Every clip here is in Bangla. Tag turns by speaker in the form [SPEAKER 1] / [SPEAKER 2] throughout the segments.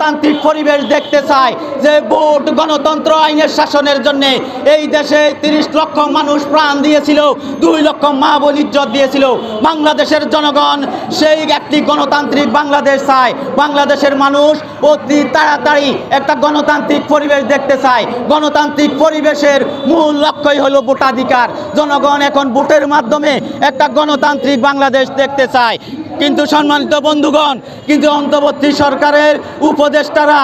[SPEAKER 1] গণতান্ত্রিক পরিবেশ দেখতে চায় যে ভোট গণতন্ত্র আইনের শাসনের জন্য এই দেশে তিরিশ লক্ষ মানুষ প্রাণ দিয়েছিল, দুই লক্ষ মা বোন ইজ্জত দিয়েছিল। বাংলাদেশের জনগণ সেই একটি গণতান্ত্রিক বাংলাদেশ চায়। বাংলাদেশের মানুষ অতি তাড়াতাড়ি একটা গণতান্ত্রিক পরিবেশ দেখতে চায়। গণতান্ত্রিক পরিবেশের মূল লক্ষ্যই হলো ভোটাধিকার। জনগণ এখন ভোটের মাধ্যমে একটা গণতান্ত্রিক বাংলাদেশ দেখতে চায়। কিন্তু সম্মানিত বন্ধুগণ, কিন্তু অন্তর্বর্তী সরকারের উপদেষ্টারা,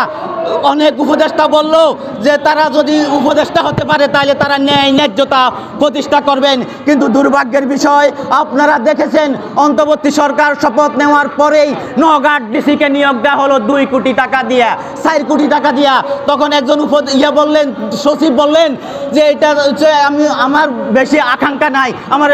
[SPEAKER 1] অনেক উপদেষ্টা বলল যে তারা যদি উপদেষ্টা হতে পারে, তাহলে তারা ন্যায় ন্যায্যতা প্রতিষ্ঠা করবেন। কিন্তু দুর্ভাগ্যের বিষয়, আপনারা দেখেছেন, অন্তর্বর্তী সরকার শপথ নেওয়ার পরেই নগাঁর ডিসিকে নিয়োগ দেওয়া হলো দুই কোটি টাকা দিয়া, চার কোটি টাকা দিয়া। তখন একজন উপ ইয়ে বললেন, সচিব বললেন যে এটা হচ্ছে আমি, আমার বেশি আকাঙ্ক্ষা নাই, আমার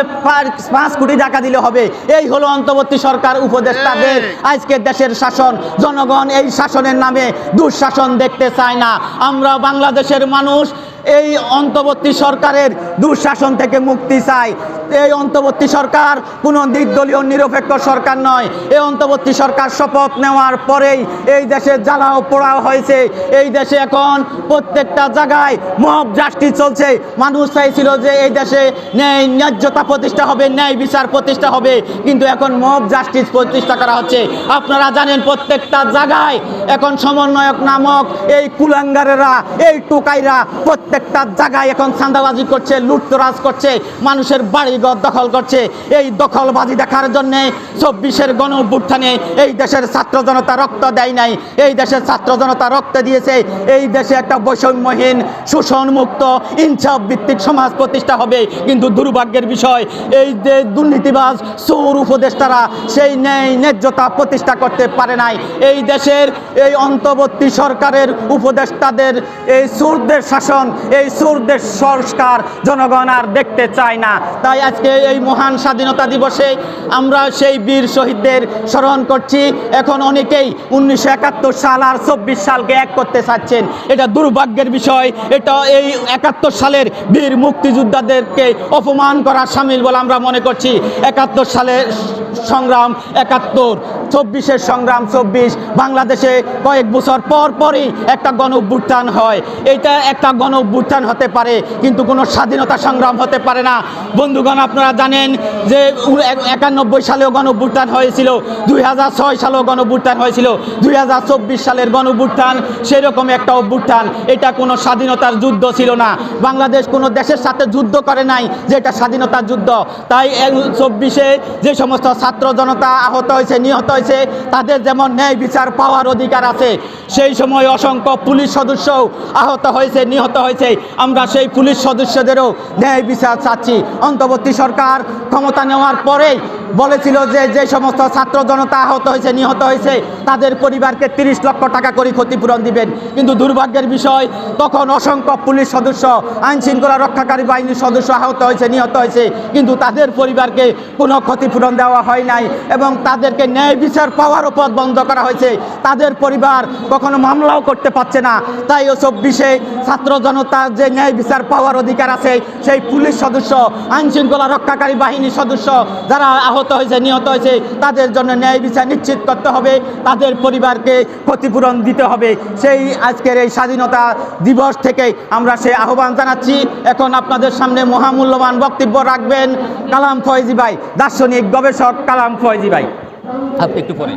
[SPEAKER 1] পাঁচ কোটি টাকা দিলে হবে। এই হলো অন্তর্বর্তী সরকার উপদেষ্টাদের আজকে দেশের শাসন জনগণ এই শাসনের নামে দুঃশাসন দেখতে চায় না। আমরা বাংলাদেশের মানুষ এই অন্তর্বর্তী সরকারের দুঃশাসন থেকে মুক্তি চাই। এই অন্তর্বর্তী সরকার কোনো নির্দলীয়, নিরপেক্ষ সরকার নয়। এই অন্তর্বর্তী সরকার শপথ নেওয়ার পরেই এই দেশে জ্বালাও পোড়াও হয়েছে। এই দেশে এখন প্রত্যেকটা জায়গায় মব জাস্টিস চলছে। মানুষ চাইছিল যে এই দেশে ন্যায়, ন্যায্যতা প্রতিষ্ঠা হবে, ন্যায় বিচার প্রতিষ্ঠা হবে। কিন্তু এখন মব জাস্টিস প্রতিষ্ঠা করা হচ্ছে। আপনারা জানেন প্রত্যেকটা জায়গায় এখন সমন্বয়ক নামক এই কুলাঙ্গারেরা, এই টুকাইরা প্রত্যেকটা জায়গায় এখন চাঁদাবাজি করছে, লুটতরাজ করছে, মানুষের বাড়িঘর দখল করছে। এই দখলবাজি দেখার জন্যে চব্বিশের গণ এই দেশের ছাত্র জনতা রক্ত দেয় নাই। এই দেশের ছাত্র জনতা রক্ত দিয়েছে। এই দেশে একটা বৈষম্যহীন, শোষণমুক্ত ইনসাফ ভিত্তিক সমাজ প্রতিষ্ঠা হবে। কিন্তু দুর্ভাগ্যের বিষয়, এই যে দুর্নীতিবাজ চোর উপদেষ্টারা, সেই ন্যায়, ন্যায্যতা প্রতিষ্ঠা করতে পারে নাই। এই দেশের এই অন্তর্বর্তী সরকারের উপদেষ্টাদের এই সুরদের শাসন, এই সুরদের সংস্কার জনগণ আর দেখতে চায় না। তাই আজকে এই মহান স্বাধীনতা দিবসে আমরা সেই বীর শহীদদের স্মরণ করছি। এখন অনেকেই উনিশশো একাত্তর সাল আর চব্বিশ সালকে এক করতে চাচ্ছেন। এটা দুর্ভাগ্যের বিষয়। এটা এই একাত্তর সালের বীর মুক্তিযোদ্ধাদেরকে অপমান করার সামিল বলে আমরা মনে করছি। একাত্তর সালের সংগ্রাম, একাত্তর, চব্বিশের সংগ্রাম, চব্বিশ, বাংলাদেশে কয়েক বছর পর পরই একটা গণ অভ্যুত্থান হয়। এটা একটা গণ অভ্যুত্থান হতে পারে, কিন্তু কোনো স্বাধীনতা সংগ্রাম হতে পারে না। বন্ধুগণ, আপনারা জানেন যে একানব্বই সালেও গণ অভ্যুত্থান হয়েছিল, দুই হাজার ছয় সালেও গণ অভ্যুত্থান হয়েছিল, দুই হাজার চব্বিশ সালের গণ অভ্যুত্থান সেরকম একটা অভ্যুত্থান। এটা কোনো স্বাধীনতার যুদ্ধ ছিল না। বাংলাদেশ কোনো দেশের সাথে যুদ্ধ করে নাই, যে এটা স্বাধীনতার যুদ্ধ। তাই চব্বিশে যে সমস্ত ছাত্র জনতা আহত হয়েছে, নিহত হয়েছে, তাদের যেমন ন্যায় বিচার, পাওয়ার অধিকার আছে। সেই সময় অসংখ্য পুলিশ সদস্যও আহত হয়েছে, নিহত হয়েছে। আমরা সেই পুলিশ সদস্যদেরও ন্যায় বিচার চাচ্ছি। অন্তর্বর্তী সরকার ক্ষমতা নেওয়ার পরেই বলেছিল যে যে সমস্ত ছাত্র জনতা আহত হয়েছে, নিহত হয়েছে, তাদের পরিবারকে তিরিশ লক্ষ টাকা করে ক্ষতিপূরণ দিবেন। কিন্তু দুর্ভাগ্যের বিষয়, তখন অসংখ্য পুলিশ সদস্য, আইন শৃঙ্খলা রক্ষাকারী বাহিনীর সদস্য আহত হয়েছে, নিহত হয়েছে। কিন্তু তাদের পরিবারকে কোনো ক্ষতিপূরণ দেওয়া হয় নাই এবং তাদেরকে ন্যায় বিচার পাওয়ার পথ বন্ধ করা হয়েছে। তাদের পরিবার কখনো মামলাও করতে পারছে না। তাই ও চব্বিশে ছাত্র জনতার যে ন্যায় বিচার পাওয়ার অধিকার আছে, সেই পুলিশ সদস্য, আইন শৃঙ্খলা রক্ষাকারী বাহিনীর সদস্য, যারা আহত হয়েছে, নিহত হয়েছে। তাদের জন্য ন্যায় বিচার নিশ্চিত করতে হবে। তাদের পরিবারকে ক্ষতিপূরণ দিতে হবে। সেই আজকের এই স্বাধীনতা দিবস থেকে আমরা সে আহ্বান জানাচ্ছি। এখন আপনাদের সামনে মহামূল্যবান বক্তব্য রাখবেন কালাম ফয়েজি ভাই, দার্শনিক গবেষক কালাম ফয়েজি ভাই। আপনি একটু পরে